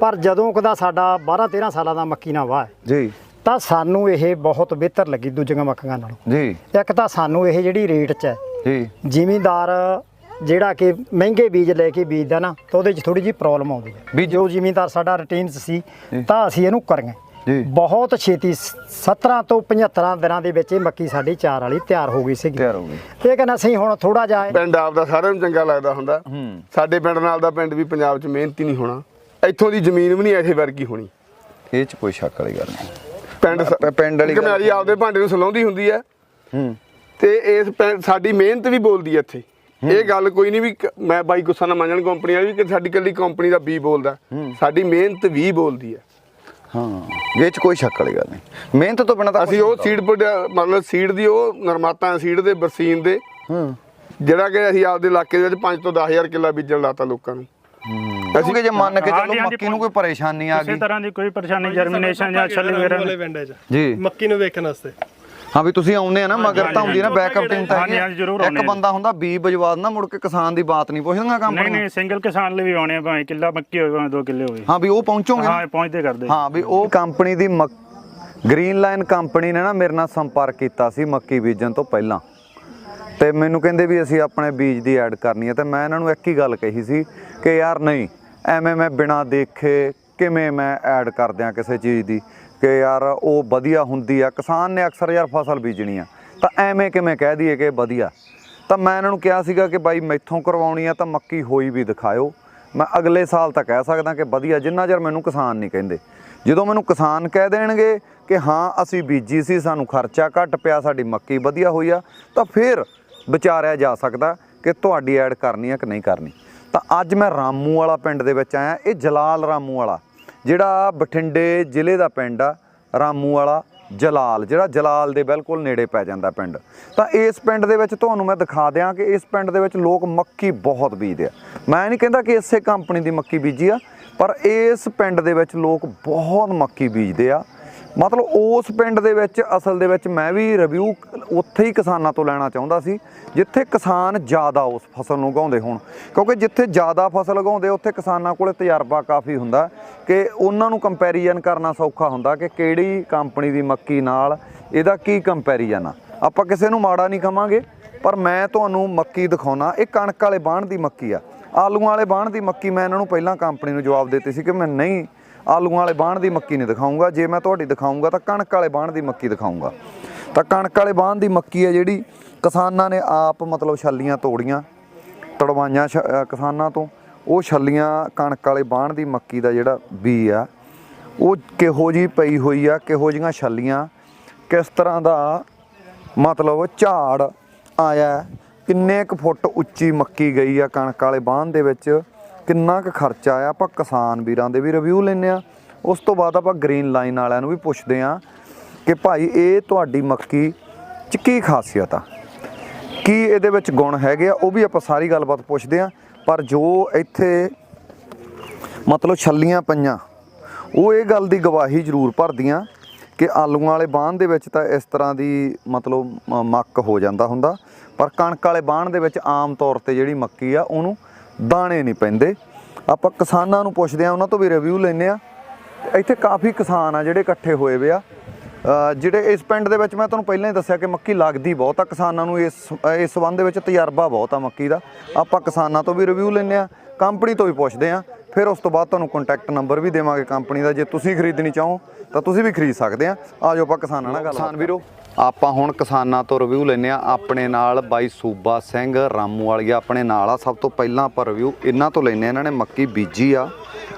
ਪਰ ਜਦੋਂ ਕਦਾ ਸਾਡਾ 12 13 ਸਾਲਾਂ ਦਾ ਮੱਕੀ ਨਾ ਵਾਹ ਜੀ। ਤਾਂ ਸਾਨੂੰ ਇਹ ਬਹੁਤ ਬਿਹਤਰ ਲੱਗੀ ਦੂਜੀਆਂ ਮੱਕੀਆਂ ਨਾਲੋਂ। ਜੀ। ਇੱਕ ਤਾਂ ਸਾਨੂੰ ਇਹ ਜਿਹੜੀ ਰੇਟ 'ਚ ਹੈ ਜੀ। ਜ਼ਿਮੀਂਦਾਰ ਜਿਹੜਾ ਕਿ ਮਹਿੰਗੇ ਬੀਜ ਲੈ ਕੇ ਬੀਜਦਾ ਨਾ ਤਾਂ ਉਹਦੇ 'ਚ ਥੋੜੀ ਜਿਹੀ ਪ੍ਰੋਬਲਮ ਆਉਂਦੀ ਹੈ। ਵੀ ਜੋ ਜ਼ਿਮੀਂਦਾਰ ਸਾਡਾ ਰੂਟੀਨ 'ਚ ਸੀ ਜੀ। ਤਾਂ ਅਸੀਂ ਇਹਨੂੰ ਕਰੀਏ ਜੀ। ਬਹੁਤ ਛੇਤੀ ਸ- 17 ਤੋਂ 75 ਦਿਨਾਂ ਦੇ ਵਿੱਚ ਇਹ ਮੱਕੀ ਸਾਡੀ ਚਾਰ ਵਾਲੀ ਤਿਆਰ ਹੋ ਗਈ ਸੀਗੀ। ਤਿਆਰ ਹੋ ਗਈ। ਕਹਿੰਦਾ ਅਸੀਂ ਹੁਣ ਥੋੜਾ ਜਿਹਾ ਪਿੰਡ ਆਪਦਾ ਸਾਰਿਆਂ ਨੂੰ ਚੰਗਾ ਲੱਗਦਾ ਹੁੰਦਾ। ਸਾਡੇ ਪਿੰਡ ਨਾਲ ਦਾ ਪਿੰਡ ਵੀ ਪੰਜਾਬ 'ਚ ਮਿਹਨਤੀ ਨਹੀਂ ਹੋਣਾ। ਇੱਥੋਂ ਦੀ ਜ਼ਮੀਨ ਵੀ ਨਹੀਂ ਐਸੇ ਵਰਗੀ ਹੋਣੀ। ਇਹ ਚ ਕੋਈ ਸ਼ੱਕ ਵਾਲੀ ਗੱਲ ਨਹੀਂ। ਪਿੰਡ ਸ- ਪਿੰਡ ਵਾਲੀ ਗੱਲ- ਘਮਿਆਰੀ ਆਪਦੇ ਭਾਂਡੇ ਨੂੰ ਸਲਾਉਂਦੀ ਹੁੰਦੀ ਹੈ ਹੂੰ। ਤੇ ਇਸ ਸਾਡੀ ਮਿਹਨਤ ਵੀ ਬੋਲਦੀ ਹੈ ਇੱਥੇ। ਇਹ ਗੱਲ ਕੋਈ ਨਹੀਂ ਵੀ ਕ- ਮੈਂ ਬਾਈ ਗੁੱਸਾ ਨਾ ਮੰਨਣ ਕੰਪਨੀ ਵਾਲੀ ਵੀ ਕਿ ਸਾਡੀ ਕੱਲੀ ਕੰਪਨੀ ਦਾ ਬੀ ਬੋਲਦਾ। ਸਾਡੀ ਮਿਹਨਤ ਵੀ ਬੋਲਦੀ ਹੈ ਹਾਂ ਇਹ ਚ ਕੋਈ ਸ਼ੱਕ ਵਾਲੀ ਗੱਲ ਨਹੀਂ। ਮਿਹਨਤ ਤੋਂ ਬਿਨਾਂ ਤਾਂ ਅਸੀਂ ਉਹ ਸੀਡ ਮਤਲਬ ਸੀਡ ਦੀ ਉਹ ਨਰਮਾਤਾ ਸੀਡ ਦੇ ਬਰਸੀਨ ਦੇ। ਹੂੰ। ਜਿਹੜਾ ਕਿ ਅਸੀਂ ਆਪਦੇ ਇਲਾਕੇ ਦੇ ਵਿੱਚ 5 ਤੋਂ 10000 ਕਿੱਲਾ ਬੀਜਣ ਲਾਤਾ ਲੋਕਾਂ ਨੂੰ। ਕਿਉਂਕਿ ਜੇ ਮੰਨ ਕੇ ਚੱਲੋ ਹਾਂਜੀ, ਮੱਕੀ ਨੂੰ ਕੋਈ ਪਰੇਸ਼ਾਨੀ ਆ ਕਿਸੇ ਗਈ। ਤਰ੍ਹਾਂ ਦੀ ਕੋਈ ਪਰੇਸ਼ਾਨੀ ਜਰਮੀਨੇਸ਼ਨ ਜਾਂ ਛੱਲੀ ਵਗੈਰਾ ਵਾਲੇ ਪਿੰਡ ਚ। ਜੀ। ਮੱਕੀ ਨੂੰ ਵੇਖਣ ਵਾਸਤੇ। ਹਾਂ ਵੀ ਤੁਸੀਂ ਆਉਂਦੇ ਆ ਨਾ ਮਗਰ ਤਾਂ ਹੁੰਦੀ ਨਾ ਬੈਕਅਪ ਟੀਮ ਤਾਂ ਹਾਂਜੀ, ਹੈਗੀ ਹਾਂਜੀ, ਜ਼ਰੂਰ ਆ। ਆਉਂਦੇ ਇੱਕ ਆ। ਬੰਦਾ ਹੁੰਦਾ ਬੀ ਬਜਵਾਦ ਨਾ ਮੁੜ ਕੇ ਕਿਸਾਨ ਦੀ ਬਾਤ ਨਹੀਂ ਪੁੱਛਦਾ ਨਹੀਂ ਕੰਪਨੀ ਨਹੀਂ ਸਿੰਗਲ ਕਿਸਾਨ ਲਈ ਵੀ ਆਉਣੇ ਆ, ਭਾਵੇਂ ਕਿੱਲਾ ਮੱਕੀ ਹੋਵੇ ਭਾਵੇਂ 2 ਕਿੱਲੇ ਹੋਵੇ। ਹਾਂ ਵੀ ਉਹ ਪਹੁੰਚੋਗੇ ਨਾ? ਹਾਂ ਇਹ ਪਹੁੰਚਦੇ ਕਰਦੇ। ਹਾਂ ਵੀ ਉਹ ਕੰਪਨੀ ਦੀ ਗ੍ਰੀਨ ਲਾਈਨ ਕੰਪਨੀ ਨੇ ਨਾ ਮੇਰੇ ਨਾਲ ਸੰਪਰਕ ਕੀਤਾ ਸੀ ਮੱਕੀ ਬੀਜਣ ਤੋਂ ਪਹਿਲਾਂ। ਤੇ ਮੈਨੂੰ ਕਹਿੰਦੇ ਵੀ ਅਸੀਂ ਆਪਣੇ ਬੀਜ ਦੀ ਐਡ ਕਰਨੀ ਹੈ ਤੇ ਮੈਂ ਇਹਨਾਂ ਨੂੰ ਇੱਕ ਹੀ ਗੱਲ ਕਹੀ ਸੀ ਕਿ ਯਾਰ ਨਹੀਂ, ਐਵੇਂ ਮੈਂ ਬਿਨਾ ਦੇਖੇ ਕਿਵੇਂ ਮੈਂ ਐਡ ਕਰ ਦਿਆਂ ਕਿਸੇ ਚੀਜ਼ ਦੀ ਕਿ ਯਾਰ ਉਹ ਵਧੀਆ ਹੁੰਦੀ ਆ। ਕਿਸਾਨ ਨੇ ਅਕਸਰ ਯਾਰ ਫਸਲ ਬੀਜਣੀ ਆ, ਤਾਂ ਐਵੇਂ ਕਿਵੇਂ ਕਹਿ ਦਈਏ ਕਿ ਵਧੀਆ। ਤਾਂ ਮੈਂ ਇਹਨਾਂ ਨੂੰ ਕਿਹਾ ਸੀਗਾ ਕਿ ਬਾਈ ਮੈਥੋਂ ਕਰਵਾਉਣੀ ਆ ਤਾਂ ਮੱਕੀ ਹੋਈ ਵੀ ਦਿਖਾਇਓ। ਮੈਂ ਅਗਲੇ ਸਾਲ ਤਾਂ ਕਹਿ ਸਕਦਾ ਕਿ ਵਧੀਆ, ਜਿੰਨਾ ਚਿਰ ਮੈਨੂੰ ਕਿਸਾਨ ਨਹੀਂ ਕਹਿੰਦੇ। ਜਦੋਂ ਮੈਨੂੰ ਕਿਸਾਨ ਕਹਿ ਦੇਣਗੇ ਕਿ ਹਾਂ, ਅਸੀਂ ਬੀਜੀ ਸੀ, ਸਾਨੂੰ ਖਰਚਾ ਘੱਟ ਪਿਆ, ਸਾਡੀ ਮੱਕੀ ਵਧੀਆ ਹੋਈ ਆ, ਤਾਂ ਫਿਰ ਵਿਚਾਰਿਆ ਜਾ ਸਕਦਾ ਕਿ ਤੁਹਾਡੀ ਐਡ ਕਰਨੀ ਆ ਕਿ ਨਹੀਂ ਕਰਨੀ। ਤਾਂ ਅੱਜ ਮੈਂ ਰਾਮੂ ਵਾਲਾ ਪਿੰਡ ਦੇ ਵਿੱਚ ਆਇਆ, ਇਹ ਜਲਾਲ ਰਾਮੂ ਵਾਲਾ। ਜਿਹੜਾ ਬਠਿੰਡੇ ਜ਼ਿਲ੍ਹੇ ਦਾ ਪਿੰਡ ਆ, ਰਾਮੂ ਵਾਲਾ ਜਲਾਲ, ਜਿਹੜਾ ਜਲਾਲ ਦੇ ਬਿਲਕੁਲ ਨੇੜੇ ਪੈ ਜਾਂਦਾ ਪਿੰਡ। ਤਾਂ ਇਸ ਪਿੰਡ ਦੇ ਵਿੱਚ ਤੁਹਾਨੂੰ ਮੈਂ ਦਿਖਾ ਦਿਆਂ ਕਿ ਇਸ ਪਿੰਡ ਦੇ ਵਿੱਚ ਲੋਕ ਮੱਕੀ ਬਹੁਤ ਬੀਜਦੇ ਆ। ਮੈਂ ਨਹੀਂ ਕਹਿੰਦਾ ਕਿ ਇਸੇ ਕੰਪਨੀ ਦੀ ਮੱਕੀ ਬੀਜੀ ਆ, ਪਰ ਇਸ ਪਿੰਡ ਦੇ ਵਿੱਚ ਲੋਕ ਬਹੁਤ ਮੱਕੀ ਬੀਜਦੇ ਆ। ਮਤਲਬ ਉਸ ਪਿੰਡ ਦੇ ਵਿੱਚ, ਅਸਲ ਦੇ ਵਿੱਚ ਮੈਂ ਵੀ ਰਿਵਿਊ ਉੱਥੇ ਹੀ ਕਿਸਾਨਾਂ ਤੋਂ ਲੈਣਾ ਚਾਹੁੰਦਾ ਸੀ, ਜਿੱਥੇ ਕਿਸਾਨ ਜ਼ਿਆਦਾ ਉਸ ਫਸਲ ਨੂੰ ਉਗਾਉਂਦੇ ਹੋਣ। ਕਿਉਂਕਿ ਜਿੱਥੇ ਜ਼ਿਆਦਾ ਫਸਲ ਉਗਾਉਂਦੇ, ਉੱਥੇ ਕਿਸਾਨਾਂ ਕੋਲੇ ਤਜਰਬਾ ਕਾਫੀ ਹੁੰਦਾ ਕਿ ਉਹਨਾਂ ਨੂੰ ਕੰਪੈਰੀਜ਼ਨ ਕਰਨਾ ਸੌਖਾ ਹੁੰਦਾ ਕਿ ਕਿਹੜੀ ਕੰਪਨੀ ਦੀ ਮੱਕੀ ਨਾਲ ਇਹਦਾ ਕੀ ਕੰਪੈਰੀਜ਼ਨ ਆ। ਆਪਾਂ ਕਿਸੇ ਨੂੰ ਮਾੜਾ ਨਹੀਂ ਕਵਾਂਗੇ, ਪਰ ਮੈਂ ਤੁਹਾਨੂੰ ਮੱਕੀ ਦਿਖਾਉਣਾ, ਇਹ ਕਣਕ ਵਾਲੇ ਬਾਣ ਦੀ ਮੱਕੀ ਆ। ਆਲੂਆਂ ਵਾਲੇ ਬਾਣ ਦੀ ਮੱਕੀ ਮੈਂ ਇਹਨਾਂ ਨੂੰ ਪਹਿਲਾਂ ਕੰਪਨੀ ਨੂੰ ਜਵਾਬ ਦਿੱਤੀ ਸੀ ਕਿ ਮੈਂ ਨਹੀਂ ਆਲੂਆਂ ਵਾਲੇ ਬਾਣ ਦੀ ਮੱਕੀ ਨਹੀਂ ਦਿਖਾਉਂਗਾ। ਜੇ ਮੈਂ ਤੁਹਾਡੀ ਦਿਖਾਉਂਗਾ ਤਾਂ ਕਣਕ ਵਾਲੇ ਬਾਣ ਦੀ ਮੱਕੀ ਦਿਖਾਉਂਗਾ। ਤਾਂ ਕਣਕ ਵਾਲੇ ਬਾਣ ਦੀ ਮੱਕੀ ਹੈ ਜਿਹੜੀ ਕਿਸਾਨਾਂ ਨੇ ਆਪ ਮਤਲਬ ਛੱਲੀਆਂ ਤੋੜੀਆਂ, ਤੜਵਾਈਆਂ ਛ- ਕਿਸਾਨਾਂ ਤੋਂ। ਉਹ ਛੱਲੀਆਂ ਕਣਕ ਵਾਲੇ ਬਾਣ ਦੀ ਮੱਕੀ ਦਾ ਜਿਹੜਾ ਬੀ ਆ, ਉਹ ਕਿਹੋ ਜੀ ਪਈ ਹੋਈ ਆ, ਕਿਹੋ ਜੀਆਂ ਛੱਲੀਆਂ, ਕਿਸ ਤਰ੍ਹਾਂ ਦਾ ਮਤਲਬ ਝਾੜ ਆਇਆ, ਕਿੰਨੇ ਕੁ ਫੁੱਟ ਉੱਚੀ ਮੱਕੀ ਗਈ ਆ ਕਣਕ ਵਾਲੇ ਬਾਣ ਦੇ ਵਿੱਚ। ਕਿੰਨਾ ਕੁ ਖਰਚਾ ਆ, ਆਪਾਂ ਕਿਸਾਨ ਵੀਰਾਂ ਦੇ ਵੀ ਰਿਵਿਊ ਲੈਂਦੇ ਆ ਉਸ ਤੋਂ ਬਾਅਦ ਆਪਾਂ ਗ੍ਰੀਨ ਲਾਈਨ ਵਾਲਿਆਂ ਨੂੰ ਵੀ ਪੁੱਛਦੇ ਆ ਕਿ ਭਾਈ ਇਹ ਤੁਹਾਡੀ ਮੱਕੀ ਚ ਕੀ ਖਾਸੀਅਤ ਆ? ਕੀ ਇਹਦੇ ਵਿੱਚ ਗੁਣ ਹੈਗੇ ਆ? ਉਹ ਵੀ ਆਪਾਂ ਸਾਰੀ ਗੱਲਬਾਤ ਪੁੱਛਦੇ ਆ ਪਰ ਜੋ ਇੱਥੇ ਮਤਲਬ ਛੱਲੀਆਂ ਪਈਆਂ, ਉਹ ਇਹ ਗੱਲ ਦੀ ਗਵਾਹੀ ਜ਼ਰੂਰ ਭਰਦੀਆਂ ਕਿ ਆਲੂਆਂ ਵਾਲੇ ਬਾਣ ਦੇ ਵਿੱਚ ਤਾਂ ਇਸ ਤਰ੍ਹਾਂ ਦੀ ਮਤਲਬ ਮੱਕ ਹੋ ਜਾਂਦਾ ਹੁੰਦਾ। ਪਰ ਕਣਕ ਵਾਲੇ ਬਾਣ ਦੇ ਵਿੱਚ ਆਮ ਤੌਰ ਤੇ ਜਿਹੜੀ ਮੱਕੀ ਆ, ਉਹਨੂੰ ਦਾਣੇ ਨਹੀਂ ਪੈਂਦੇ। ਆਪਾਂ ਕਿਸਾਨਾਂ ਨੂੰ ਪੁੱਛਦੇ ਆ ਉਹਨਾਂ ਤੋਂ ਵੀ ਰਿਵਿਊ ਲੈਂਦੇ ਆ ਇੱਥੇ ਕਾਫੀ ਕਿਸਾਨ ਆ ਜਿਹੜੇ ਇਕੱਠੇ ਹੋਏ ਵੇ ਆ। ਜਿਹੜੇ ਇਸ ਪਿੰਡ ਦੇ ਵਿੱਚ ਮੈਂ ਤੁਹਾਨੂੰ ਪਹਿਲਾਂ ਹੀ ਦੱਸਿਆ ਕਿ ਮੱਕੀ ਲੱਗਦੀ ਬਹੁਤ ਆ। ਕਿਸਾਨਾਂ ਨੂੰ ਇਸ ਇਸ ਸੰਬੰਧ ਦੇ ਵਿੱਚ ਤਜਰਬਾ ਬਹੁਤ ਆ ਮੱਕੀ ਦਾ। ਆਪਾਂ ਕਿਸਾਨਾਂ ਤੋਂ ਵੀ ਰਿਵਿਊ ਲੈਂਦੇ ਆ ਕੰਪਨੀ ਤੋਂ ਵੀ ਪੁੱਛਦੇ ਆ ਫਿਰ ਉਸ ਤੋਂ ਬਾਅਦ ਤੁਹਾਨੂੰ ਕੰਟੈਕਟ ਨੰਬਰ ਵੀ ਦੇਵਾਂਗੇ ਕੰਪਨੀ ਦਾ। ਜੇ ਤੁਸੀਂ ਖਰੀਦਣੀ ਚਾਹੋ ਤਾਂ ਤੁਸੀਂ ਵੀ ਖਰੀਦ ਸਕਦੇ ਆ। ਆਜੋ ਆਪਾਂ ਕਿਸਾਨਾਂ ਨਾਲ ਗੱਲ ਕਿਸਾਨ ਵੀਰੋ ਆਪਾਂ ਹੁਣ ਕਿਸਾਨਾਂ ਤੋਂ ਰਿਵਿਊ ਲੈਂਦੇ ਆ। ਆਪਣੇ ਨਾਲ ਬਾਈ ਸੂਬਾ ਸਿੰਘ ਰਾਮੂ ਵਾਲੀਆ ਆਪਣੇ ਨਾਲ ਆ। ਸਭ ਤੋਂ ਪਹਿਲਾਂ ਆਪਾਂ ਰਿਵਿਊ ਇਹਨਾਂ ਤੋਂ ਲੈਂਦੇ ਆ। ਇਹਨਾਂ ਨੇ ਮੱਕੀ ਬੀਜੀ ਆ।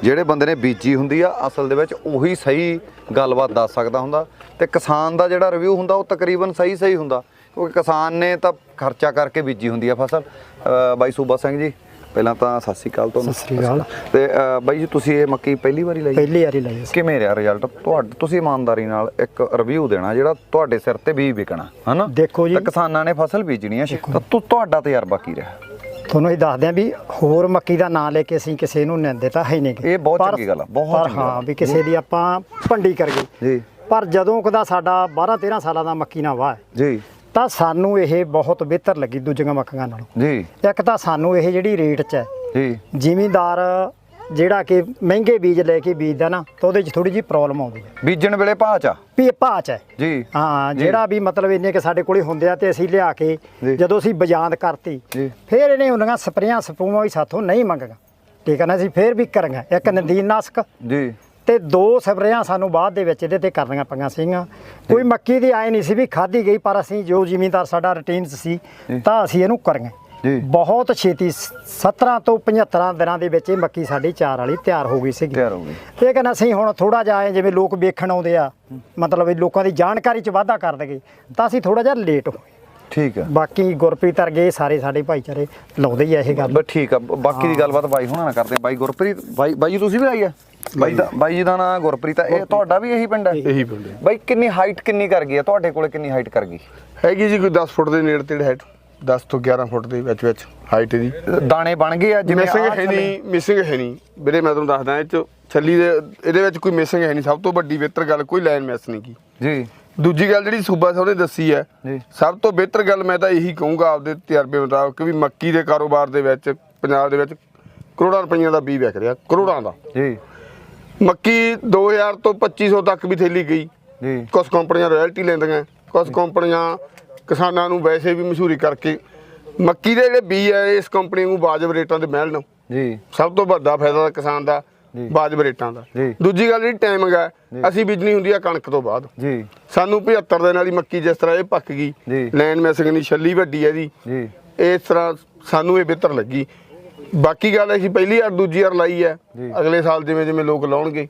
ਜਿਹੜੇ ਬੰਦੇ ਨੇ ਬੀਜੀ ਹੁੰਦੀ ਆ ਅਸਲ ਦੇ ਵਿੱਚ ਉਹੀ ਸਹੀ ਗੱਲਬਾਤ ਦੱਸ ਸਕਦਾ ਹੁੰਦਾ। ਤੇ ਕਿਸਾਨ ਦਾ ਜਿਹੜਾ ਰਿਵਿਊ ਹੁੰਦਾ ਉਹ ਤਕਰੀਬਨ ਸਹੀ ਸਹੀ ਹੁੰਦਾ। ਕਿਉਂਕਿ ਕਿਸਾਨ ਨੇ ਤਾਂ ਖਰਚਾ ਕਰਕੇ ਬੀਜੀ ਹੁੰਦੀ ਆ ਫਸਲ। ਬਾਈ ਸੂਬਾ ਸਿੰਘ ਜੀ ਪਹਿਲਾਂ ਤਾਂ ਸਤਿ ਸ਼੍ਰੀ ਅਕਾਲ ਤੁਹਾਨੂੰ। ਸਤਿ ਸ੍ਰੀ ਅਕਾਲ। ਤੇ ਅ, ਬਾਈ ਜੀ ਤੁਸੀਂ ਇਹ ਮੱਕੀ ਪਹਿਲੀ ਵਾਰੀ ਲਈ? ਪਹਿਲੀ ਵਾਰੀ ਲਈ ਕਿਵੇਂ ਰਿਹਾ ਰਿਜ਼ਲਟ ਤੁਹਾਡਾ ਤੁਸੀਂ ਇਮਾਨਦਾਰੀ ਨਾਲ ਇੱਕ ਰਿਵਿਊ ਦੇਣਾ ਜਿਹੜਾ ਤੁਹਾਡੇ ਸਿਰ ਤੇ ਵੀ ਵਿਕਣਾ ਹਨਾ? ਦੇਖੋ ਜੀ। ਤਾਂ ਕਿਸਾਨਾਂ ਨੇ ਫਸਲ ਬੀਜਣੀ ਆ ਤਾਂ ਤੁ- ਤੁਹਾਡਾ ਤਜਰਬਾ ਕੀ ਰਿਹਾ? ਤੁਹਾਨੂੰ ਇਹ ਦੱਸਦੇ ਆ ਵੀ ਹੋਰ ਮੱਕੀ ਦਾ ਨਾਂ ਲੈ ਕੇ ਅਸੀਂ ਕਿਸੇ ਨੂੰ ਨਿੰਦੇ ਤਾਂ ਹੈ ਨਹੀਂ। ਇਹ ਬਹੁਤ ਚੰਗੀ ਗੱਲ ਆ, ਬਹੁਤ ਪਰ ਚੰਗੀ ਗੱਲ ਆ। ਹਾਂ ਵੀ ਕਿਸੇ ਦੀ ਆਪਾਂ ਭੰਡੀ ਕਰ ਗਏ ਜੀ। ਪਰ ਜਦੋਂ ਕਦਾ ਸਾਡਾ 12 13 ਸਾਲਾਂ ਦਾ ਮੱਕੀ ਨਾ ਵਾਹ ਹੈ, ਜੀ। ਤਾਂ ਸਾਨੂੰ ਇਹ ਬਹੁਤ ਬਿਹਤਰ ਲੱਗੀ ਦੂਜੀਆਂ ਮੱਕੀਆਂ ਨਾਲੋਂ। ਜੀ। ਇੱਕ ਤਾਂ ਸਾਨੂੰ ਇਹ ਜਿਹੜੀ ਰੇਟ 'ਚ ਹੈ ਜੀ। ਜ਼ਿਮੀਂਦਾਰ ਜਿਹੜਾ ਕਿ ਮਹਿੰਗੇ ਬੀਜ ਲੈ ਕੇ ਬੀਜਦਾ ਨਾ ਤਾਂ ਉਹਦੇ 'ਚ ਥੋੜੀ ਜਿਹੀ ਪ੍ਰੋਬਲਮ ਆਉਂਦੀ ਹੈ। ਬੀਜਣ ਵੇਲੇ ਭਾਅ ਚ ਆ। ਵੀ ਇਹ ਭਾਅ 'ਚ ਹੈ। ਜੀ। ਹਾਂ ਜਿਹੜਾ ਵੀ ਮਤਲਬ ਇੰਨੇ ਕਿ ਸਾਡੇ ਕੋਲੇ ਹੁੰਦੇ ਆ ਤੇ ਅਸੀਂ ਲਿਆ ਕੇ ਜੀ। ਜਦੋਂ ਅਸੀਂ ਬਜਾਂਦ ਕਰਤੀ ਜੀ। ਫਿਰ ਇਹਨੇ ਉਹਨਾਂ ਸਪਰੇਆਂ ਸਪੂਆਂ ਵੀ ਸਾਥੋਂ ਨਹੀਂ ਮੰਗੀਆਂ। ਠੀਕ ਹੈ ਨਾ ਅਸੀਂ ਫਿਰ ਵੀ ਕਰਾਂਗੇ। ਇੱਕ ਨਦੀਨ ਨਾਸ਼ਕ। ਜੀ। ਤੇ ਦੋ ਸਪਰੇਆਂ ਸਾਨੂੰ ਬਾਅਦ ਦੇ ਵਿੱਚ ਇਹਦੇ ਤੇ ਕਰਨੀਆਂ ਪਈਆਂ ਸੀਗੀਆਂ। ਕੋਈ ਮੱਕੀ ਦੀ ਆਏ ਨਹੀਂ ਸੀ ਵੀ ਖਾਧੀ ਗਈ ਪਰ ਅਸੀਂ ਜੋ ਜ਼ਿਮੀਂਦਾਰ ਸਾਡਾ ਰੁਟੀਨ ਸੀ ਤਾਂ ਅਸੀਂ ਇਹਨੂੰ ਕਰਾਂਗੇ ਜੀ। ਬਹੁਤ ਛੇਤੀ ਸ- 17 ਤੋਂ 75 ਦਿਨਾਂ ਦੇ ਵਿੱਚ ਇਹ ਮੱਕੀ ਸਾਡੀ ਚਾਰ ਵਾਲੀ ਤਿਆਰ ਹੋ ਗਈ ਸੀਗੀ। ਤਿਆਰ ਹੋ ਗਈ। ਲੇਕਿਨ ਅਸੀਂ ਹੁਣ ਥੋੜਾ ਜਿਹਾ ਜਿਵੇਂ ਲੋਕ ਵੇਖਣ ਆਉਂਦੇ ਆ ਮਤਲਬ ਇਹ ਲੋਕਾਂ ਦੀ ਜਾਣਕਾਰੀ 'ਚ ਵਾਧਾ ਕਰ ਦਗੇ ਤਾਂ ਅਸੀਂ ਥੋੜਾ ਜਿਹਾ ਲੇਟ ਹੋਏ ਠੀਕ ਆ। ਬਾਕੀ ਗੁਰਪ੍ਰੀਤ ਵਰਗੇ ਸਾਰੇ ਸਾਡੇ ਭਾਈਚਾਰੇ ਲਾਉਂਦੇ ਹੀ ਆ ਇਹ ਗੱਲ। ਬਸ ਠੀਕ ਆ ਬਾਕੀ ਦੀ ਗੱਲਬਾਤ ਬਾਈ ਹੁਣਾਂ ਨਾਲ ਕਰਦੇ। ਬਾਈ ਗੁਰਪ੍ਰੀਤ ਬਾਈ ਬਾਈ ਤੁਸੀਂ ਵੀ ਆਈ ਆ? ਬਾਈ ਦਾ ਬਾਈ ਜੀ ਦਾ ਨਾਂ ਗੁਰਪ੍ਰੀਤ ਆ। ਇਹ ਤੁਹਾਡਾ ਵੀ ਇਹੀ ਪਿੰਡ ਹੈ? ਇਹੀ ਪਿੰਡ ਹੈ। ਬਾਈ ਕਿੰਨੀ ਹਾਈਟ ਕਿੰਨੀ ਕਰ ਗਈ ਆ? ਤੁਹਾਡੇ ਕੋਲੇ ਕਿੰਨੀ ਹਾਈਟ ਕਰ ਗਈ? ਹੈਗੀ ਜੀ ਕੋਈ 10 ਫੁੱਟ ਦੇ ਨੇੜੇ ਤੇੜੇ ਹਾਈਟ 10 ਤੋਂ 11 ਫੁੱਟ ਦੇ ਵਿੱਚ ਵਿੱਚ ਹਾਈਟ ਦੀ ਦਾਣੇ ਬਣ ਗਏ ਆ ਜਿਵੇਂ ਮਿਸਿੰਗ ਹੈ ਨਹੀਂ ਮਿਸਿੰਗ ਹੈ ਨਹੀਂ। ਵੀਰੇ ਮੈਂ ਤੁਹਾਨੂੰ ਦੱਸਦਾ ਇਹ ਚ ਛੱਲੀ ਦੇ ਇਹਦੇ ਵਿੱਚ ਕੋਈ ਮਿਸਿੰਗ ਹੈ ਨਹੀਂ। ਸਭ ਤੋਂ ਵੱਡੀ ਬਿਹਤਰ ਗੱਲ ਕੋਈ ਲਾਈਨ ਮਿਸ ਨਹੀਂ ਕੀ। ਜੀ। ਦੂਜੀ ਗੱਲ ਜਿਹੜੀ ਸੂਬਾ ਸਾਹਿਬ ਨੇ ਦੱਸੀ ਹੈ ਜੀ। ਸਭ ਤੋਂ ਬਿਹਤਰ ਗੱਲ ਮੈਂ ਤਾਂ ਇਹੀ ਕਹੂੰਗਾ ਆਪਦੇ ਤਜਰਬੇ ਮੁਤਾਬਕ ਵੀ ਮੱਕੀ ਦੇ ਕਾਰੋਬਾਰ ਦੇ ਵਿੱਚ ਪੰਜਾਬ ਦੇ ਵਿੱਚ ਕਰੋੜਾਂ ਰੁਪਈਆਂ ਦਾ ਬੀਜ ਵਿਕ ਰਿਹਾ ਕਰੋੜਾਂ ਦਾ। ਜੀ। ਮੱਕੀ 2000 ਤੋਂ 2500 ਤੱਕ ਵੀ ਥੈਲੀ ਗਈ। ਜੀ। ਕੁਝ ਕੰਪਨੀਆਂ ਰਾਇਲਟੀ ਲੈਂਦੀਆਂ ਕੁਝ ਕੰਪਨੀਆਂ ਕਿਸਾਨਾਂ ਨੂੰ ਵੈਸੇ ਵੀ ਮਸ਼ਹੂਰੀ ਕਰਕੇ। ਮੱਕੀ ਦੇ ਜਿਹੜੇ ਬੀਜ ਹੈ ਇਸ ਕੰਪਨੀ ਨੂੰ ਵਾਜਬ ਰੇਟਾਂ ਤੇ ਮਿਲਣ। ਜੀ। ਸਭ ਤੋਂ ਵੱਡਾ ਫਾਇਦਾ ਕਿਸਾਨ ਦਾ। ਵਾਜਬ ਰੇਟਾਂ ਦਾ। ਦੂਜੀ ਗੱਲ ਜਿਹੜੀ ਟਾਈਮਿੰਗ ਹੈ ਅਸੀਂ ਬੀਜਣੀ ਹੁੰਦੀ ਆ ਕਣਕ ਤੋਂ ਬਾਅਦ। ਜੀ। ਸਾਨੂੰ 75 ਦਿਨ ਵਾਲੀ ਮੱਕੀ ਜਿਸ ਤਰ੍ਹਾਂ ਇਹ ਪੱਕ ਗਈ। ਲੈਨ ਮੈਸਿੰਗ ਦੀ ਛੱਲੀ ਵੱਡੀ ਹੈ ਜੀ ਜੀ। ਇਸ ਤਰ੍ਹਾਂ ਸਾਨੂੰ ਇਹ ਬਿਹਤਰ ਲੱਗੀ। ਬਾਕੀ ਗੱਲ ਅਸੀਂ ਪਹਿਲੀ ਵਾਰ ਦੂਜੀ ਵਾਰ ਲਾਈ ਹੈ। ਅਗਲੇ ਸਾਲ ਜਿਵੇਂ ਜਿਵੇਂ ਲੋਕ ਲਾਉਣਗੇ।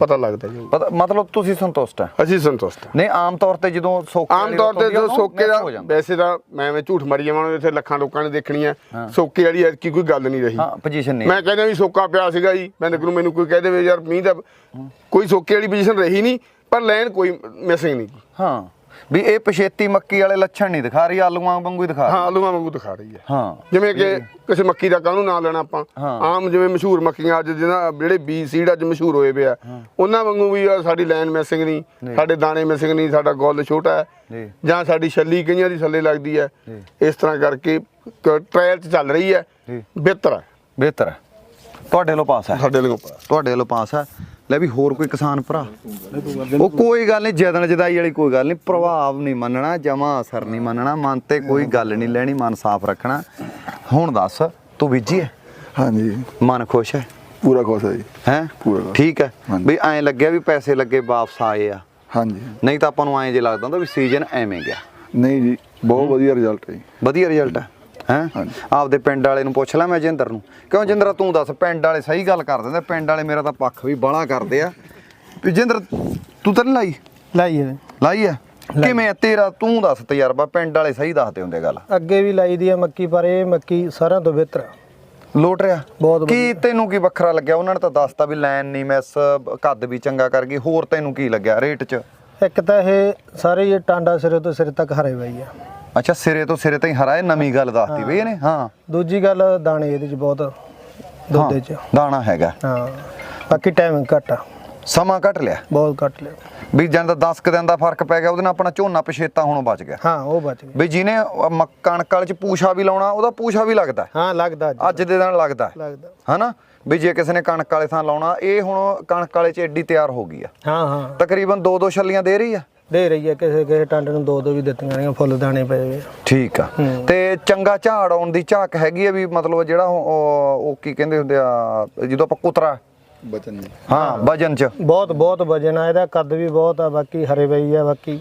ਪਤਾ ਲੱਗਦਾ ਜੀ। ਪਤਾ ਮਤਲਬ ਤੁਸੀਂ ਸੰਤੁਸ਼ਟ ਹੈ? ਅਸੀਂ ਸੰਤੁਸ਼ਟ ਨਹੀਂ ਆਮ ਤੌਰ ਤੇ ਜਦੋਂ ਸੋਕੇ ਆਮ ਤੌਰ ਤੇ ਹੁੰਦੀ ਆ, ਜੋ ਉਦੋਂ ਸੋਕੇ ਦਾ ਜਾਂਦਾ। ਵੈਸੇ ਤਾਂ ਮੈਂ ਐਵੇਂ ਝੂਠ ਮਾਰੀ ਜਾਵਾਂ ਇੱਥੇ ਲੱਖਾਂ ਲੋਕਾਂ ਨੇ ਦੇਖਣੀ ਹੈ। ਸੋਕੇ ਵਾਲੀ ਐਤਕੀ ਕੋਈ ਗੱਲ ਨਹੀਂ ਰਹੀ। ਹਾਂ ਪੋਜੀਸ਼ਨ ਨਹੀਂ ਮੈਂ ਕਹਿੰਦਾ ਵੀ ਸੋਕਾ ਪਿਆ ਸੀਗਾ ਜੀ। ਮੈਂ ਦੇਖੂ ਮੈਨੂੰ ਕੋਈ ਕਹਿ ਦੇਵੇ ਯਾਰ ਮੀਂਹ ਦਾ ਕੋਈ ਸੋਕੇ ਵਾਲੀ ਪੋਜੀਸ਼ਨ ਰਹੀ ਨਹੀਂ ਪਰ ਲਾਈਨ ਕੋਈ ਮਿਸਿੰਗ ਨਹੀਂ। ਹਾਂ। ਵੀ ਇਹ ਪਛੇਤੀ ਮੱਕੀ ਵਾਲੇ ਲੱਛਣ ਨਹੀਂ ਦਿਖਾ ਰਹੀ ਆਲੂਆਂ ਵਾਂਗੂ ਹੀ ਦਿਖਾ ਹਾਂ ਰਹੀ। ਆਲੂਆਂ ਵਾਂਗੂ ਦਿਖਾ ਰਹੀ ਹੈ। ਹਾਂ। ਜਿਵੇਂ ਕਿ ਕਿਸੇ ਮੱਕੀ ਦਾ ਕਾਹਨੂੰ ਨਾਂ ਲੈਣਾ ਆਪਾਂ? ਹਾਂ। ਆਮ ਜਿਵੇਂ ਮਸ਼ਹੂਰ ਮੱਕੀਆਂ ਅੱਜ ਜਿਹਨਾਂ ਜਿਹੜੇ ਬੀ ਸੀਡ ਅੱਜ ਮਸ਼ਹੂਰ ਹੋਏ ਪਏ ਆ ਉਹਨਾਂ ਵਾਂਗੂ ਵੀ ਸਾਡੀ ਲਾਈਨ ਮਿਸਿੰਗ ਨਹੀਂ ਸਾਡੇ ਦਾਣੇ ਮਿਸਿੰਗ ਨਹੀਂ ਸਾਡਾ ਗੁੱਲ ਛੋਟਾ ਹੈ। ਜੀ ਸਾਡੀ ਛੱਲੀ ਕਈਆਂ ਦੀ ਥੱਲੇ ਲੱਗਦੀ ਹੈ। ਇਸ ਤਰ੍ਹਾਂ ਕਰਕੇ ਟ੍ਰਾਇਲ 'ਚ ਚੱਲ ਰਹੀ ਹੈ। ਬਿਹਤਰ ਹੈ। ਬਿਹਤਰ ਹੈ। ਤੁਹਾਡੇ ਲੋ ਪਾਸ ਹੈ। ਸਾਡੇ ਲਈ ਤੁਹਾਡੇ ਲੋ ਪਾਸ ਹੈ। ਲੈ ਵੀ ਹੋਰ ਕੋਈ ਕਿਸਾਨ ਭਰਾ? ਉਹ ਕੋਈ ਗੱਲ ਨਹੀਂ ਜਦਨ ਜਦਾਈ ਵਾਲੀ ਕੋਈ ਗੱਲ ਨਹੀਂ ਪ੍ਰਭਾਵ ਨਹੀਂ ਮੰਨਣਾ ਜਮਾ ਅਸਰ ਨਹੀਂ ਮੰਨਣਾ ਮਨ ਤੇ ਕੋਈ ਗੱਲ ਨਹੀਂ ਲੈਣੀ ਮਨ ਸਾਫ਼ ਰੱਖਣਾ। ਹੁਣ ਦੱਸ ਤੂੰ ਬੀਜੀ ਹੈ ਹਾਂਜੀ। ਮਨ ਖੁਸ਼ ਹੈ ਪੂਰਾ ਖੁਸ਼ ਹੈ ਜੀ। ਹੈ? ਪੂਰਾ। ਠੀਕ ਹੈ। ਵੀ ਐਂ ਲੱਗਿਆ ਵੀ ਪੈਸੇ ਲੱਗੇ ਵਾਪਸ ਆਏ ਆ। ਹਾਂਜੀ। ਨਹੀਂ ਤਾਂ ਆਪਾਂ ਨੂੰ ਐਂ ਜੇ ਲੱਗਦਾ ਹੁੰਦਾ ਵੀ ਸੀਜ਼ਨ ਐਵੇਂ ਗਿਆ। ਨਹੀਂ ਜੀ ਬਹੁਤ ਵਧੀਆ ਰਿਜ਼ਲਟ ਹੈ ਜੀ। ਵਧੀਆ ਰਿਜ਼ਲਟ ਹੈ ਹੈ। ਆਪਦੇ ਪਿੰਡ ਵਾਲੇ ਨੂੰ ਪੁੱਛ ਲੈ ਮੈਂ ਜਿੰਦਰ ਨੂੰ। ਕਿਉਂ ਜਿੰਦਰਾ ਤੂੰ ਦੱਸ ਪਿੰਡ ਵਾਲੇ ਸਹੀ ਗੱਲ ਕਰ ਦਿੰਦੇ ਪਿੰਡ ਵਾਲੇ ਮੇਰਾ ਤਾਂ ਪੱਖ ਵੀ ਬਾਹਲਾ ਕਰਦੇ ਆ। ਵੀ ਜਿੰਦਰ ਤੂੰ ਤਾਂ ਨੀ ਲਾਈ? ਲਾਈਏ ਲਾਈ ਆ? ਕਿਵੇਂ ਆ ਤੇਰਾ? ਤੂੰ ਦੱਸ ਤਜਰਬਾ ਪਿੰਡ ਵਾਲੇ ਸਹੀ ਦੱਸਦੇ ਹੁੰਦੇ ਗੱਲ। ਅੱਗੇ ਵੀ ਲਾਈ ਦੀ ਆ ਮੱਕੀ ਪਰ ਇਹ ਮੱਕੀ ਸਾਰਿਆਂ ਤੋਂ ਬਿਹਤਰ ਆ। ਲੋਟ ਰਿਹਾ? ਬਹੁਤ ਕੀ ਤੈਨੂੰ ਕੀ ਵੱਖਰਾ ਲੱਗਿਆ? ਉਹਨਾਂ ਨੇ ਤਾਂ ਦੱਸਤਾ ਵੀ ਲਾਈਨ ਨਹੀਂ ਮਿਸ ਕੱਦ ਵੀ ਚੰਗਾ ਕਰ ਗਈ। ਹੋਰ ਤੈਨੂੰ ਕੀ ਲੱਗਿਆ ਰੇਟ 'ਚ? ਇੱਕ ਤਾਂ ਇਹ ਸਾਰੇ ਇਹ ਟਾਂਡਾ ਸਿਰੇ ਤੋਂ ਸਿਰੇ ਤੱਕ ਹਰੇ ਆ। ਅੱਛਾ ਸਿਰੇ ਤੋਂ ਸਿਰੇ ਤਾਈਂ ਹਰਾ ਇਹ ਨਵੀਂ ਗੱਲ ਦੱਸਤੀ ਬਈ ਇਹਨੇ ਹਾਂ। ਦੂਜੀ ਗੱਲ ਦਾਣੇ ਇਹਦੇ ਚ ਬਹੁਤ ਦੁੱਧ ਚ। ਦਾਣਾ ਹੈਗਾ। ਹਾਂ ਬਾਕੀ ਟਾਈਮ ਘੱਟ ਆ। ਸਮਾਂ ਘਟ ਲਿਆ? ਬਹੁਤ ਘੱਟ ਲਿਆ। ਵੀ ਜਨ ਦਾ 10 ਕ ਦਿਨ ਦਾ ਫ਼ਰਕ ਪੈ ਗਿਆ ਉਹਦੇ ਨਾਲ ਆਪਣਾ ਝੋਨਾ ਪਛੇਤਾ ਹੋਣੋਂ ਬਚ ਗਿਆ। ਹਾਂ ਉਹ ਬਚ ਗਿਆ। ਵੀ ਜਿਹਨੇ ਕਣਕ ਵਾਲੇ ਚ ਪੂਛਾ ਵੀ ਲਾਉਣਾ ਉਹਦਾ ਪੂਛਾ ਵੀ ਲੱਗਦਾ। ਹਾਂ ਲੱਗਦਾ ਅੱਜ। ਦੇ ਦਿਨ ਲੱਗਦਾ। ਲੱਗਦਾ। ਹਨਾ? ਵੀ ਜੇ ਕਿਸੇ ਨੇ ਕਣਕ ਵਾਲੇ ਥਾਂ ਲਾਉਣਾ ਇਹ ਹੁਣ ਕਣਕ ਵਾਲੇ ਚ ਐਡੀ ਤਿਆਰ ਹੋ ਗਈ ਆ। ਹਾਂ ਹਾਂ। ਤਕਰੀਬਨ ਦੋ ਦੋ ਛੱਲੀਆਂ ਦੇ ਰਹੀ ਆ। ਦੇ ਰਹੀ ਹੈ ਕਿਸੇ ਕਿਸੇ ਟਾਂਡੇ ਨੂੰ ਦੋ ਦੋ ਵੀ ਦਿੱਤੀਆਂ ਨੇ ਫੁੱਲ ਦਾਣੇ ਪਏ ਹੋਏ ਆ। ਠੀਕ ਆ। ਹੂੰ। ਤੇ ਚੰਗਾ ਝਾੜ ਆਉਣ ਦੀ ਝਾਕ ਹੈਗੀ ਆ ਵੀ ਮਤਲਬ ਜਿਹੜਾ ਉਹ- ਉਹ ਉਹ ਕੀ ਕਹਿੰਦੇ ਹੁੰਦੇ ਆ ਜਦੋਂ ਆਪਾਂ ਕੁਤਰਾ। ਬਚਨ। ਜੀ ਹਾਂ ਵਜਨ ਚ। ਬਹੁਤ ਬਹੁਤ ਵਜਨ ਆ ਇਹਦਾ ਕੱਦ ਵੀ ਬਹੁਤ ਆ ਬਾਕੀ ਹਰੇ ਪਈ ਆ ਬਾਕੀ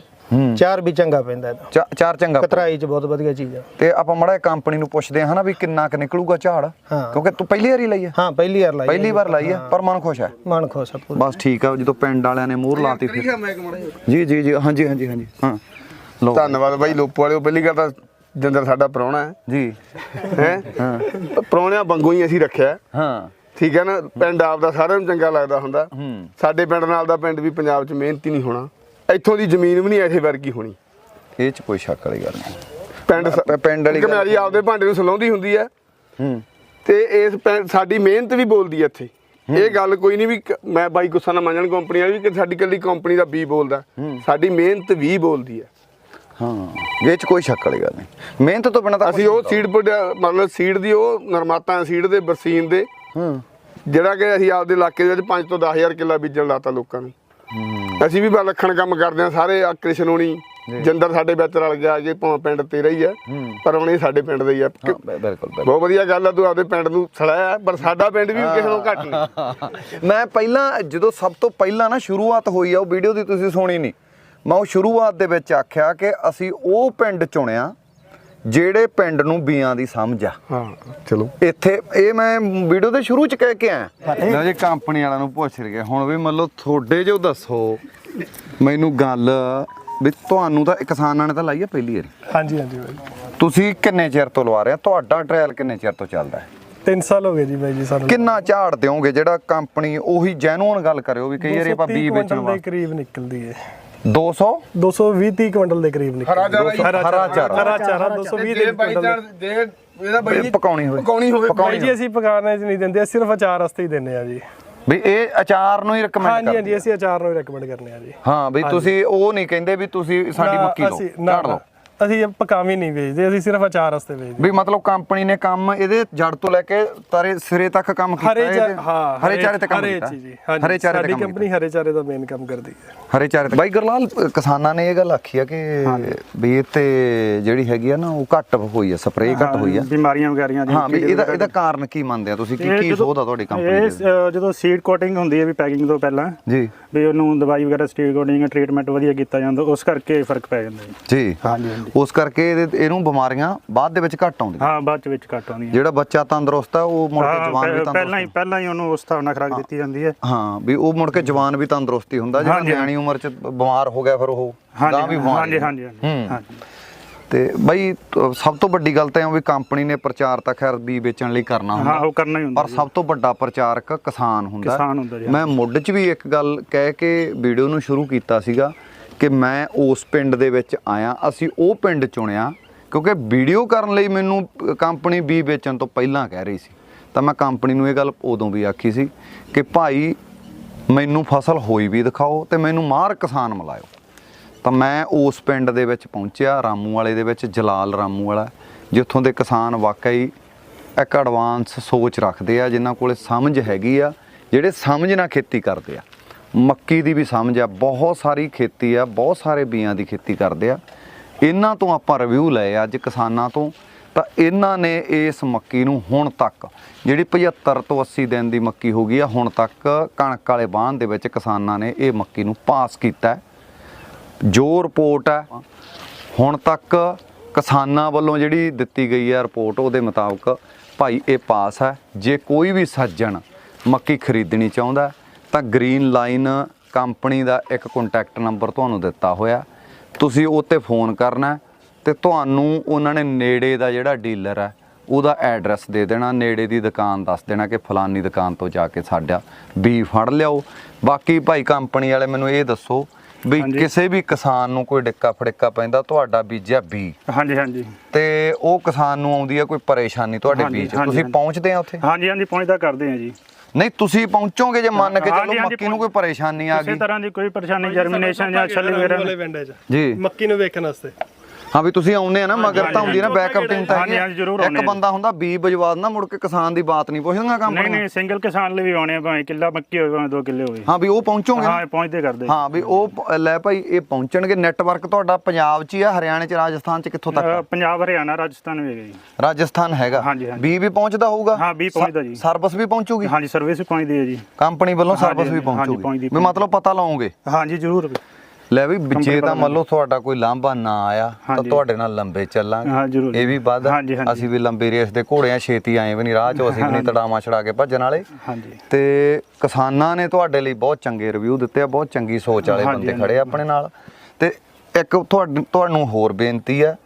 ਚਾਰ ਵੀ ਚੰਗਾ ਪੈਂਦਾ ਇਹਦਾ ਚਾਰ ਚੰਗਾ ਕਤਰਾਈ ਚ ਬਹੁਤ ਵਧੀਆ ਚੀਜ਼ ਆ। ਤੇ ਆਪਾਂ ਮੜਾ ਕੰਪਨੀ ਨੂੰ ਪੁੱਛਦੇ ਹਾਂ ਹਨਾ ਵੀ ਕਿੰਨਾ ਕੁ ਨਿਕਲੂਗਾ ਝਾੜ। ਕਿਉਂਕਿ ਤੂੰ ਪਹਿਲੀ ਵਾਰੀ ਲਈ ਆ। ਹਾਂ ਪਹਿਲੀ ਵਾਰ ਲਾਈ ਆ ਪਹਿਲੀ। ਵਾਰ ਲਾਈ ਆ ਪਰ ਮਨ ਖੁਸ਼ ਹੈ ਮਨ ਖੁਸ਼ ਆ ਪੂਰਾ। ਬਸ ਠੀਕ ਆ ਜਦੋਂ ਪਿੰਡ ਵਾਲਿਆਂ ਨੇ ਮੋਹਰ ਲਾਤੀ ਫਿਰ। ਜੀ ਜੀ ਜੀ ਹਾਂਜੀ ਹਾਂਜੀ ਹਾਂਜੀ। ਹਾਂ। ਲੋ ਧੰਨਵਾਦ ਬਾਈ ਲੋਪੋ ਵਾਲਿਓ ਪਹਿਲੀ ਗੱਲ ਤਾਂ ਜਿੰਦਰ ਸਾਡਾ ਪ੍ਰਾਹੁਣਾ ਹੈ। ਜੀ। ਹੈ? ਹਾਂ। ਪ੍ਰਾਹੁਣਿਆਂ ਵਾਂਗੂ ਹੀ ਅਸੀਂ ਰੱਖਿਆ ਹਾਂ। ਠੀਕ ਹੈ ਨਾ? ਪਿੰਡ ਆਪ ਦਾ ਸਾਰਿਆਂ ਨੂੰ ਚੰਗਾ ਲੱਗਦਾ ਹੁੰਦਾ। ਸਾਡੇ ਪਿੰਡ ਨਾਲ ਦਾ ਪਿੰਡ ਵੀ ਪੰਜਾਬ 'ਚ ਮਿਹਨਤੀ ਨਹੀਂ ਹੋਣਾ। ਇੱਥੋਂ ਦੀ ਜ਼ਮੀਨ ਵੀ ਨਹੀਂ ਐਸੇ ਵਰਗੀ ਹੋਣੀ। ਇਹ ਚ ਕੋਈ ਸ਼ੱਕ ਵਾਲੀ ਗੱਲ ਨਹੀਂ। ਪਿੰਡ ਪਿੰਡ ਵਾਲੀ ਗੱਲ- ਕਮਿਆਰੀ ਆਪਦੇ ਭਾਂਡੇ ਨੂੰ ਸਲਾਉਂਦੀ ਹੁੰਦੀ ਹੈ ਹੂੰ। ਤੇ ਇਸ ਸਾਡੀ ਮਿਹਨਤ ਵੀ ਬੋਲਦੀ ਹੈ ਇੱਥੇ। ਇਹ ਗੱਲ ਕੋਈ ਨਹੀਂ ਵੀ ਕ- ਮੈਂ ਬਾਈ ਗੁੱਸਾ ਨਾ ਮੰਨਣ ਕੰਪਨੀ ਵਾਲੀ ਵੀ ਕਿ ਸਾਡੀ ਕੱਲੀ ਕੰਪਨੀ ਦਾ ਬੀ ਬੋਲਦਾ। ਸਾਡੀ ਮਿਹਨਤ ਵੀ ਬੋਲਦੀ ਹੈ ਹਾਂ ਇਹ ਚ ਕੋਈ ਸ਼ੱਕ ਵਾਲੀ ਗੱਲ ਨਹੀਂ। ਮਿਹਨਤ ਤੋਂ ਬਿਨਾਂ ਤਾਂ ਅਸੀਂ ਉਹ ਸੀਡ ਮਤਲਬ ਸੀਡ ਦੀ ਉਹ ਨਿਰਮਾਤਾ ਸੀਡ ਦੇ ਬਰਸੀਨ ਦੇ। ਹੂੰ। ਜਿਹੜਾ ਕਿ ਅਸੀਂ ਆਪਦੇ ਇਲਾਕੇ ਦੇ ਵਿੱਚ 5 ਤੋਂ 10000 ਕਿੱਲਾ ਬੀਜਣ ਲਾਤਾ ਲੋਕਾਂ ਨੂੰ। ਅਸੀਂ ਵੀ ਬਲੱਖਣ ਕੰਮ ਕਰਦੇ ਆ ਸਾਰੇ ਆ ਕ੍ਰਿਸ਼ਨ ਹੋਣੀ ਜਿੰਦਰ ਸਾਡੇ ਵਿੱਚ ਰਲ ਗਿਆ ਕਿ ਭਾਵੇਂ ਪਿੰਡ ਤੇਰਾ ਹੀ ਆ ਪਰ ਇਹ ਸਾਡੇ ਪਿੰਡ ਦੇ ਹੀ ਆ। ਬਿਲਕੁਲ ਬਹੁਤ ਵਧੀਆ ਗੱਲ ਆ ਤੂੰ ਆਪਦੇ ਪਿੰਡ ਨੂੰ ਸੜਾਇਆ ਪਰ ਸਾਡਾ ਪਿੰਡ ਵੀ ਕਿਸੇ ਨੂੰ ਘੱਟ ਨਹੀਂ। ਮੈਂ ਪਹਿਲਾਂ ਜਦੋਂ ਸਭ ਤੋਂ ਪਹਿਲਾਂ ਨਾ ਸ਼ੁਰੂਆਤ ਹੋਈ ਆ ਉਹ ਵੀਡੀਓ ਦੀ ਤੁਸੀਂ ਸੁਣੀ ਨਹੀਂ ਮੈਂ ਉਹ ਸ਼ੁਰੂਆਤ ਦੇ ਵਿੱਚ ਆਖਿਆ ਕਿ ਅਸੀਂ ਉਹ ਪਿੰਡ ਚੁਣਿਆ ਜਿਹੜੇ ਪਿੰਡ ਨੂੰ ਬੀਆਂ ਦੀ ਸਮਝ ਆ। ਹਾਂ ਚਲੋ। ਇੱਥੇ ਇਹ ਮੈਂ ਵੀਡੀਓ ਦੇ ਸ਼ੁਰੂ ਚ ਕਹਿ ਕੇ ਆਇਆ। ਲਓ ਜੀ ਕੰਪਨੀ ਵਾਲਿਆਂ ਨੂੰ ਪੁੱਛ ਰਿਹਾ। ਹੁਣ ਵੀ ਮੰਨ ਲਓ ਤੁਹਾਡੇ ਜੋ ਦੱਸੋ ਮੈਨੂੰ ਗੱਲ ਵੀ ਤੁਹਾਨੂੰ ਤਾਂ ਕਿਸਾਨਾਂ ਨੇ ਤਾਂ ਲਾਈ ਆ ਪਹਿਲੀ ਵਾਰੀ। ਹਾਂਜੀ ਹਾਂਜੀ ਬਾਈ। ਤੁਸੀਂ ਕਿੰਨੇ ਚਿਰ ਤੋਂ ਲਵਾ ਰਹੇ ਆ? ਤੁਹਾਡਾ ਟ੍ਰਾਇਲ ਕਿੰਨੇ ਚਿਰ ਤੋਂ ਚੱਲਦਾ ਹੈ? 3 ਸਾਲ ਹੋ ਗਏ ਜੀ ਬਾਈ ਜੀ ਸਾਨੂੰ। ਕਿੰਨਾ ਝਾੜ ਦਿਓਗੇ ਜਿਹੜਾ ਕੰਪਨੀ ਉਹੀ ਜੈਨੂਅਨ ਗੱਲ ਕਰਿਓ ਵੀ ਕਈ ਵਾਰੀ ਆਪਾਂ 230 ਬੀ ਵੇਚਣ ਕੁਇੰਟਲ ਦੇ ਵਾਸਤੇ। ਕਰੀਬ ਨਿਕਲਦੀ ਹੈ। 200 220 30 ਕੁਇੰਟਲ ਦੇ ਕਰੀਬ ਨਿਕਲ। ਹਰਾ ਚਾਰਾ ਹਰਾ ਚਾਰਾ। ਹਰਾ ਚਾਰਾ 220 ਦੇ ਕੁਇੰਟਲ ਦੇ। ਇਹਦਾ ਬਾਈ ਪਕਾਉਣੀ ਹੋਵੇ। ਪਕਾਉਣੀ ਹੋਵੇ। ਬਾਈ ਜੀ ਅਸੀਂ ਪਕਾਉਣੇ ਚ ਨਹੀਂ ਦਿੰਦੇ ਸਿਰਫ ਅਚਾਰ ਵਾਸਤੇ ਹੀ ਦਿੰਦੇ ਆ ਜੀ। ਵੀ ਇਹ ਅਚਾਰ ਨੂੰ ਹੀ ਰეკਮੈਂਡ ਹਾਂਜੀ ਹਾਂਜੀ ਅਸੀਂ ਅਚਾਰ ਨੂੰ ਰეკਮੈਂਡ ਕਰਨੇ ਆ ਜੀ। ਹਾਂ ਵੀ ਤੁਸੀਂ ਉਹ ਨਹੀਂ ਕਹਿੰਦੇ ਵੀ ਤੁਸੀਂ ਸਾਡੀ ਮੱਕੀ ਲਓ। ਅਸੀਂ- ਲਓ। ਅਸੀਂ ਇਹ ਪਕਾਵੀ ਨਹੀਂ ਵੇਚਦੇ ਅਸੀਂ ਸਿਰਫ ਅਚਾਰ ਵਾਸਤੇ ਵੇਚਦੇ ਵੀ ਮਤਲਬ ਕੰਪਨੀ ਨੇ ਕੰਮ ਇਹਦੇ ਜੜ ਤੋਂ ਲੈ ਕੇ ਤਾਰੇ ਸਿਰੇ ਤੱਕ ਕੰਮ ਕੀਤਾ ਹਰੇ? ਚਾਰੇ ਹਾਂ ਹਰੇ ਚਾਰੇ ਤੇ ਕੰਮ ਕੀਤਾ। ਹਰੇ ਚਾਰੇ ਸਾਡੀ ਕੰਪਨੀ ਹਰੇ ਚਾਰੇ ਦਾ ਮੇਨ ਕੰਮ ਕਰਦੀ ਹੈ। ਹਰੇ ਚਾਰੇ ਤੇ ਬਾਈ ਗਰਲਾਲ ਕਿਸਾਨਾਂ ਨੇ ਇਹ ਗੱਲ ਆਖੀ ਆ ਕਿ ਵੀ ਇਹ ਤੇ ਜਿਹੜੀ ਹੈਗੀ ਆ ਨਾ ਉਹ ਘੱਟ ਹੋਈ ਆ ਸਪਰੇਅ ਘੱਟ ਹੋਈ ਆ। ਬਿਮਾਰੀਆਂ ਵਗੈਰੀਆਂ ਹਾਂ ਵੀ ਇਹਦਾ ਇਹਦਾ ਕਾਰਨ ਕੀ ਮੰਨਦੇ ਆ ਤੁਸੀਂ? ਕੀ ਕੀ ਸੋਧ ਆ ਤੁਹਾਡੀ ਕੰਪਨੀ ਦੇ ਜਦੋਂ ਸੀਡ ਕੋਟਿੰਗ ਹੁੰਦੀ ਹੈ ਵੀ ਪੈਕਿੰਗ ਤੋਂ ਪਹਿਲਾਂ ਜੀ। ਵੀ ਉਹਨੂੰ ਦਵਾਈ ਵਗੈਰਾ ਸੀਡ ਕੋਟਿੰਗ ਟ੍ਰੀਟਮੈਂਟ ਵਧੀਆ ਕੀਤਾ ਜਾਂਦਾ ਉਸ ਕਰਕੇ ਫ਼ਰਕ ਪੈ ਜਾਂਦਾ ਜੀ। ਹਾਂਜੀ। ਉਸ ਕਰਕੇ ਇਹਦੇ- ਇਹਨੂੰ ਬਿਮਾਰੀਆਂ ਬਾਅਦ ਦੇ ਵਿੱਚ ਘੱਟ ਆਉਂਦੀਆਂ। ਹਾਂ ਬਾਅਦ ਚ ਵਿੱਚ ਘੱਟ ਆਉਂਦੀਆਂ। ਜਿਹੜਾ ਬੱਚਾ ਤੰਦਰੁਸਤ ਆ ਉਹ ਮੁੜ ਕੇ ਹਾਂ, ਜਵਾਨ ਵੀ ਪਹਿ- ਪਹਿਲਾਂ ਹੀ ਤੰਦਰੁਸਤ ਪਹਿਲਾਂ ਹੀ ਉਹਨੂੰ ਉਸ ਹਿਸਾਬ ਨਾਲ ਖੁਰਾਕ ਦਿੱਤੀ ਜਾਂਦੀ ਹੈ। ਹਾਂ ਵੀ ਉਹ ਮੁੜ ਕੇ ਜਵਾਨ ਵੀ ਤੰਦਰੁਸਤੀ ਹੁੰਦਾ ਜਿਹੜਾ ਹਾਂਜੀ। ਨਿਆਣੀ ਉਮਰ ਚ ਬਿਮਾਰ ਹੋ ਗਿਆ ਫਿਰ ਉਹ ਗਾਂ ਵੀ ਬਿਮਾਰ ਹਾਂਜੀ ਹਾਂਜੀ ਹਾਂਜੀ। ਹੂੰ। ਹਾਂਜੀ। ਤੇ ਬਈ ਤ- ਸਭ ਤੋਂ ਵੱਡੀ ਗੱਲ ਤਾਂ ਇਹ ਆ ਵੀ ਕੰਪਨੀ ਨੇ ਪ੍ਰਚਾਰ ਤਾਂ ਖੈਰ ਬੀ ਵੇਚਣ ਲਈ ਕਰਨਾ ਹਾਂ ਹੁੰਦਾ ਉਹ ਕਰਨਾ ਹੀ ਹੁੰਦਾ ਪਰ ਸਭ ਤੋਂ ਵੱਡਾ ਪ੍ਰਚਾਰਕ ਕਿਸਾਨ ਹੁੰਦਾ। ਕਿਸਾਨ ਹੁੰਦਾ ਜੀ। ਮੈਂ ਮੁੱਢ 'ਚ ਵੀ ਇੱਕ ਗੱਲ ਕਹਿ ਕੇ ਵੀਡੀਓ ਨੂੰ ਸ਼ੁਰੂ ਕੀਤਾ ਸੀਗਾ ਕਿ ਮੈਂ ਉਸ ਪਿੰਡ ਦੇ ਵਿੱਚ ਆਇਆ। ਅਸੀਂ ਉਹ ਪਿੰਡ ਚੁਣਿਆ ਕਿਉਂਕਿ ਵੀਡੀਓ ਕਰਨ ਲਈ ਮੈਨੂੰ ਕੰਪਨੀ ਬੀ ਵੇਚਣ ਤੋਂ ਪਹਿਲਾਂ ਕਹਿ ਰਹੀ ਸੀ। ਤਾਂ ਮੈਂ ਕੰਪਨੀ ਨੂੰ ਇਹ ਗੱਲ ਉਦੋਂ ਵੀ ਆਖੀ ਸੀ ਕਿ ਭਾਈ, ਮੈਨੂੰ ਫਸਲ ਹੋਈ ਵੀ ਦਿਖਾਓ ਤੇ ਮੈਨੂੰ ਮਾਰ ਕਿਸਾਨ ਮਿਲਾਇਓ। ਤਾਂ ਮੈਂ ਉਸ ਪਿੰਡ ਦੇ ਵਿੱਚ ਪਹੁੰਚਿਆ ਰਾਮੂ ਵਾਲੇ ਦੇ ਵਿੱਚ, ਜਲਾਲ ਰਾਮੂ ਵਾਲਾ ਜਿੱਥੋਂ ਦੇ ਕਿਸਾਨ ਵਾਕਈ ਇੱਕ ਐਡਵਾਂਸ ਸੋਚ ਰੱਖਦੇ ਆ, ਜਿਨ੍ਹਾਂ ਕੋਲੇ ਸਮਝ ਹੈਗੀ ਆ, ਜਿਹੜੇ ਸਮਝ ਨਾਲ ਖੇਤੀ ਕਰਦੇ ਆ। ਮੱਕੀ ਦੀ ਵੀ ਸਮਝ ਆ, ਬਹੁਤ ਸਾਰੀ ਖੇਤੀ ਆ, ਬਹੁਤ ਸਾਰੇ ਬੀਆਂ ਦੀ ਖੇਤੀ ਕਰਦੇ ਆ। ਇਹਨਾਂ ਤੋਂ ਆਪਾਂ ਰਿਵਿਊ ਲਏ ਅੱਜ ਕਿਸਾਨਾਂ ਤੋਂ। ਤਾਂ ਇਹਨਾਂ ਨੇ ਇਸ ਮੱਕੀ ਨੂੰ ਹੁਣ ਤੱਕ, ਜਿਹੜੀ 75 ਤੋਂ 80 ਦਿਨ ਦੀ ਮੱਕੀ ਹੋ ਗਈ ਆ, ਹੁਣ ਤੱਕ ਕਣਕ ਵਾਲੇ ਬਾਣ ਦੇ ਵਿੱਚ ਕਿਸਾਨਾਂ ਨੇ ਇਹ ਮੱਕੀ ਨੂੰ ਪਾਸ ਕੀਤਾ ਜੋ ਰਿਪੋਰਟ ਹੈ ਹੁਣ ਤੱਕ ਕਿਸਾਨਾਂ ਵੱਲੋਂ ਜਿਹੜੀ ਦਿੱਤੀ ਗਈ ਹੈ ਰਿਪੋਰਟ ਉਹਦੇ ਮੁਤਾਬਕ ਭਾਈ ਇਹ ਪਾਸ ਹੈ। ਜੇ ਕੋਈ ਵੀ ਸੱਜਣ ਮੱਕੀ ਖਰੀਦਣੀ ਚਾਹੁੰਦਾ ਤਾਂ ਗ੍ਰੀਨ ਲਾਈਨ ਕੰਪਨੀ ਦਾ ਇੱਕ ਕੰਟੈਕਟ ਨੰਬਰ ਤੁਹਾਨੂੰ ਦਿੱਤਾ ਹੋਇਆ। ਤੁਸੀਂ ਉਹ ਤੇ ਫੋਨ ਕਰਨਾ ਤੇ ਤੁਹਾਨੂੰ ਉਹਨਾਂ ਨੇ ਨੇੜੇ ਦਾ ਜਿਹੜਾ ਡੀਲਰ ਹੈ ਉਹਦਾ ਐਡਰੈਸ ਦੇ ਦੇਣਾ ਨੇੜੇ ਦੀ ਦੁਕਾਨ ਦੱਸ ਦੇਣਾ ਕਿ ਫਲਾਨੀ ਦੁਕਾਨ ਤੋਂ ਜਾ ਕੇ ਸਾਡਾ ਬੀ ਫੜ ਲਿਆਓ। ਬਾਕੀ ਭਾਈ ਕੰਪਨੀ ਵਾਲੇ ਮੈਨੂੰ ਇਹ ਦੱਸੋ ਵੀ। ਕਿਸੇ ਵੀ ਕਿਸਾਨ ਨੂੰ ਕੋਈ ਡਿੱਕਾ ਫੜਿੱਕਾ ਪੈਂਦਾ ਤੁਹਾਡਾ ਬੀਜਿਆ ਬੀ ਹਾਂਜੀ ਹਾਂਜੀ। ਤੇ ਉਹ ਕਿਸਾਨ ਨੂੰ ਆਉਂਦੀ ਹੈ ਕੋਈ ਪਰੇਸ਼ਾਨੀ ਤੁਹਾਡੇ ਬੀਜ ਤੁਸੀਂ। ਪਹੁੰਚਦੇ ਆ ਉੱਥੇ? ਹਾਂਜੀ ਹਾਂਜੀ ਪਹੁੰਚਦਾ ਕਰਦੇ ਆ ਜੀ। ਨਹੀਂ ਤੁਸੀਂ ਪਹੁੰਚੋਗੇ ਜੇ ਮੰਨ ਕੇ ਚਲੋ ਮੱਕੀ ਨੂੰ ਕੋਈ ਪਰੇਸ਼ਾਨੀ ਆ ਕਿਸੇ ਗਈ। ਤਰ੍ਹਾਂ ਦੀ ਕੋਈ ਪਰੇਸ਼ਾਨੀ ਜਰਮੀਨੇਸ਼ਨ ਜਾਂ ਛੱਲੀ ਵਗੈਰਾ ਜੀ। ਮੱਕੀ ਨੂੰ ਵੇਖਣ ਵਾਸਤੇ। ਹਾਂ ਵੀ ਤੁਸੀਂ ਆਉਂਦੇ ਆ ਨਾ ਮਗਰ ਤਾਂ ਹੁੰਦੀ ਨਾ ਬੈਕਅਪ ਟੀਮ ਤਾਂ ਹਾਂਜੀ, ਜ਼ਰੂਰ ਇੱਕ ਆਉਂਦੇ ਆ। ਬੰਦਾ ਹੁੰਦਾ ਬੀ ਬਜਵਾਦ ਨਾ ਮੁੜ ਕੇ ਕਿਸਾਨ ਦੀ ਬਾਤ ਨਹੀਂ ਪੁੱਛਦਾ ਨਹੀਂ ਕੰਪਨੀ ਨਹੀਂ ਸਿੰਗਲ ਕਿਸਾਨ ਲਈ ਵੀ ਆਉਣੇ ਆ ਭਾਵੇਂ ਕਿੱਲਾ ਮੱਕੀ ਹੋਵੇ ਭਾਵੇਂ 2 ਕਿੱਲੇ ਹੋਵੇ। ਹਾਂ ਵੀ ਉਹ ਪਹੁੰਚੋਗੇ ਨਾ? ਹਾਂ ਇਹ ਪਹੁੰਚਦੇ ਕਰਦੇ। ਹਾਂ ਵੀ ਉਹ ਪ- ਲੈ ਭਾਈ ਇਹ ਪਹੁੰਚਣਗੇ। ਨੈਟਵਰਕ ਤੁਹਾਡਾ ਪੰਜਾਬ 'ਚ ਹੀ ਆ ਹਰਿਆਣੇ 'ਚ ਰਾਜਸਥਾਨ 'ਚ ਕਿੱਥੋਂ ਤੱਕ ਅ? ਪੰਜਾਬ ਹਰਿਆਣਾ ਰਾਜਸਥਾਨ ਵੀ ਹੈਗਾ ਜੀ। ਰਾਜਸਥਾਨ ਹੈਗਾ। ਹਾਂਜੀ, ਹਾਂਜੀ। ਬੀ ਵੀ ਪਹੁੰਚਦਾ ਹੋਊਗਾ? ਹਾਂ, ਬੀ ਪਹੁੰਚਦਾ ਜੀ। ਸਰਵਿਸ ਵੀ ਪਹੁੰਚੂਗੀ? ਹਾਂਜੀ ਸਰਵਿਸ ਵੀ ਪਹੁੰਚਦੀ ਹੈ ਜੀ। ਕੰਪਨੀ ਵੱਲੋਂ ਹਾਂਜੀ, ਸਰਵਿਸ ਵੀ ਹਾਂਜੀ, ਪਹੁੰਚੂਗੀ। ਪਹੁੰਚਦੀ, ਵੀ ਮਤਲਬ ਪਤਾ ਲਾਉਂਗੇ ਹਾਂਜੀ ਜ਼ਰੂਰ। ਲੈ ਵੀ ਜੇ ਤਾਂ ਮੰਨ ਲਓ ਤੁਹਾਡਾ ਕੋਈ ਲਾਂਭਾ ਨਾ ਆਇਆ ਤਾਂ। ਤੁਹਾਡੇ ਨਾਲ ਲੰਬੇ ਚੱਲਾਂਗੇ। ਇਹ ਵੀ ਵੱਧ। ਆ। ਅਸੀਂ ਵੀ ਲੰਬੀ ਰੇਸ ਦੇ ਘੋੜੇ ਆ ਛੇਤੀ ਆਏ ਵੀ ਨਹੀਂ ਰਾਹ 'ਚੋਂ ਅਸੀਂ ਵੀ ਨਹੀਂ ਤੜਾਵਾਂ ਛੜਾ ਕੇ ਭੱਜਣ ਵਾਲੇ। ਹਾਂਜੀ। ਤੇ ਕਿਸਾਨਾਂ ਨੇ ਤੁਹਾਡੇ ਲਈ ਬਹੁਤ ਚੰਗੇ ਰਿਵਿਊ ਦਿੱਤੇ ਆ ਬਹੁਤ ਚੰਗੀ ਸੋਚ ਵਾਲੇ ਬੰਦੇ। ਖੜੇ ਆ ਆਪਣੇ ਨਾਲ। ਤੇ ਇੱਕ ਤੁਹਾਨੂੰ ਹੋਰ ਬੇਨਤੀ ਹੈ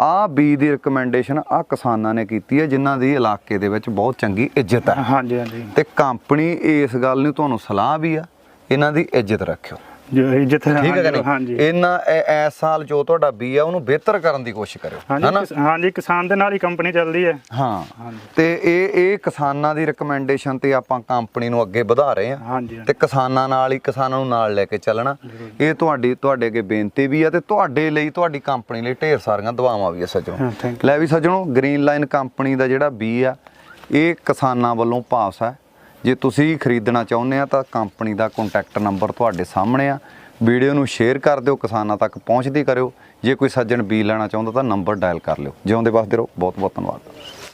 ਆ ਬੀ ਦੀ ਰეკਮੈਂਡੇਸ਼ਨ ਆ ਕਿਸਾਨਾਂ ਨੇ ਕੀਤੀ ਹੈ ਜਿਨ੍ਹਾਂ ਦੀ ਇਲਾਕੇ ਦੇ ਵਿੱਚ ਬਹੁਤ ਚੰਗੀ ਇੱਜ਼ਤ ਹੈ ਹਾਂਜੀ ਹਾਂਜੀ। ਤੇ ਕੰਪਨੀ ਇਸ ਗੱਲ ਨੂੰ ਤੁਹਾਨੂੰ ਸਲਾਹ ਵੀ ਆ ਇਹਨਾਂ ਦੀ ਇੱਜ਼ਤ ਰੱਖਿਓ। ਜੋ ਜਿੱਥੇ ਠੀਕ ਹੈ ਕਿ ਨਹੀਂ? ਹਾਂਜੀ। ਇਹਨਾਂ ਐ- ਇਸ ਸਾਲ ਜੋ ਤੁਹਾਡਾ ਬੀ ਆ ਉਹਨੂੰ ਬਿਹਤਰ ਕਰਨ ਦੀ ਕੋਸ਼ਿਸ਼ ਕਰਿਓ ਹਾਂਜੀ ਹਨਾ? ਕਿਸ- ਹਾਂਜੀ ਕਿਸਾਨ ਦੇ ਨਾਲ ਹੀ ਕੰਪਨੀ ਚੱਲਦੀ ਹੈ। ਹਾਂ। ਹਾਂਜੀ। ਤੇ ਇਹ ਇਹ ਕਿਸਾਨਾਂ ਦੀ ਰეკਮੈਂਡੇਸ਼ਨ ਤੇ ਆਪਾਂ ਕੰਪਨੀ ਨੂੰ ਅੱਗੇ ਵਧਾ ਰਹੇ ਹਾਂ। ਹਾਂਜੀ ਤੇ ਕਿਸਾਨਾਂ ਨਾਲ ਹੀ ਕਿਸਾਨਾਂ ਨੂੰ ਨਾਲ ਲੈ ਕੇ ਚੱਲਣਾ। ਇਹ ਤੁਹਾਡੀ ਤੁਹਾਡੇ ਅੱਗੇ ਬੇਨਤੀ ਵੀ ਆ ਤੇ ਤੁਹਾਡੇ ਲਈ ਤੁਹਾਡੀ ਕੰਪਨੀ ਲਈ ਢੇਰ ਸਾਰੀਆਂ ਦੁਆਵਾਂ ਵੀ ਆ ਸੱਜਣੋ। ਲੈ ਵੀ ਸੱਜਣੋ ਗ੍ਰੀਨ ਲਾਈਨ ਕੰਪਨੀ ਦਾ ਜਿਹੜਾ ਬੀ ਆ ਇਹ ਕਿਸਾਨਾਂ ਵੱਲੋਂ ਪਾਸ ਹੈ ਜੇ ਤੁਸੀਂ ਖਰੀਦਣਾ ਚਾਹੁੰਦੇ ਆ ਤਾਂ ਕੰਪਨੀ ਦਾ ਕੰਟੈਕਟ ਨੰਬਰ ਤੁਹਾਡੇ ਸਾਹਮਣੇ ਆ। ਵੀਡੀਓ ਨੂੰ ਸ਼ੇਅਰ ਕਰ ਦਿਓ, ਕਿਸਾਨਾਂ ਤੱਕ ਪਹੁੰਚਦੀ ਕਰਿਓ। ਜੇ ਕੋਈ ਸੱਜਣ ਬੀਜ ਲੈਣਾ ਚਾਹੁੰਦਾ ਤਾਂ ਨੰਬਰ ਡਾਇਲ ਕਰ ਲਿਓ। ਜਿਉਂਦੇ ਵਸਦੇ ਰਹੋ। ਬਹੁਤ ਬਹੁਤ ਧੰਨਵਾਦ।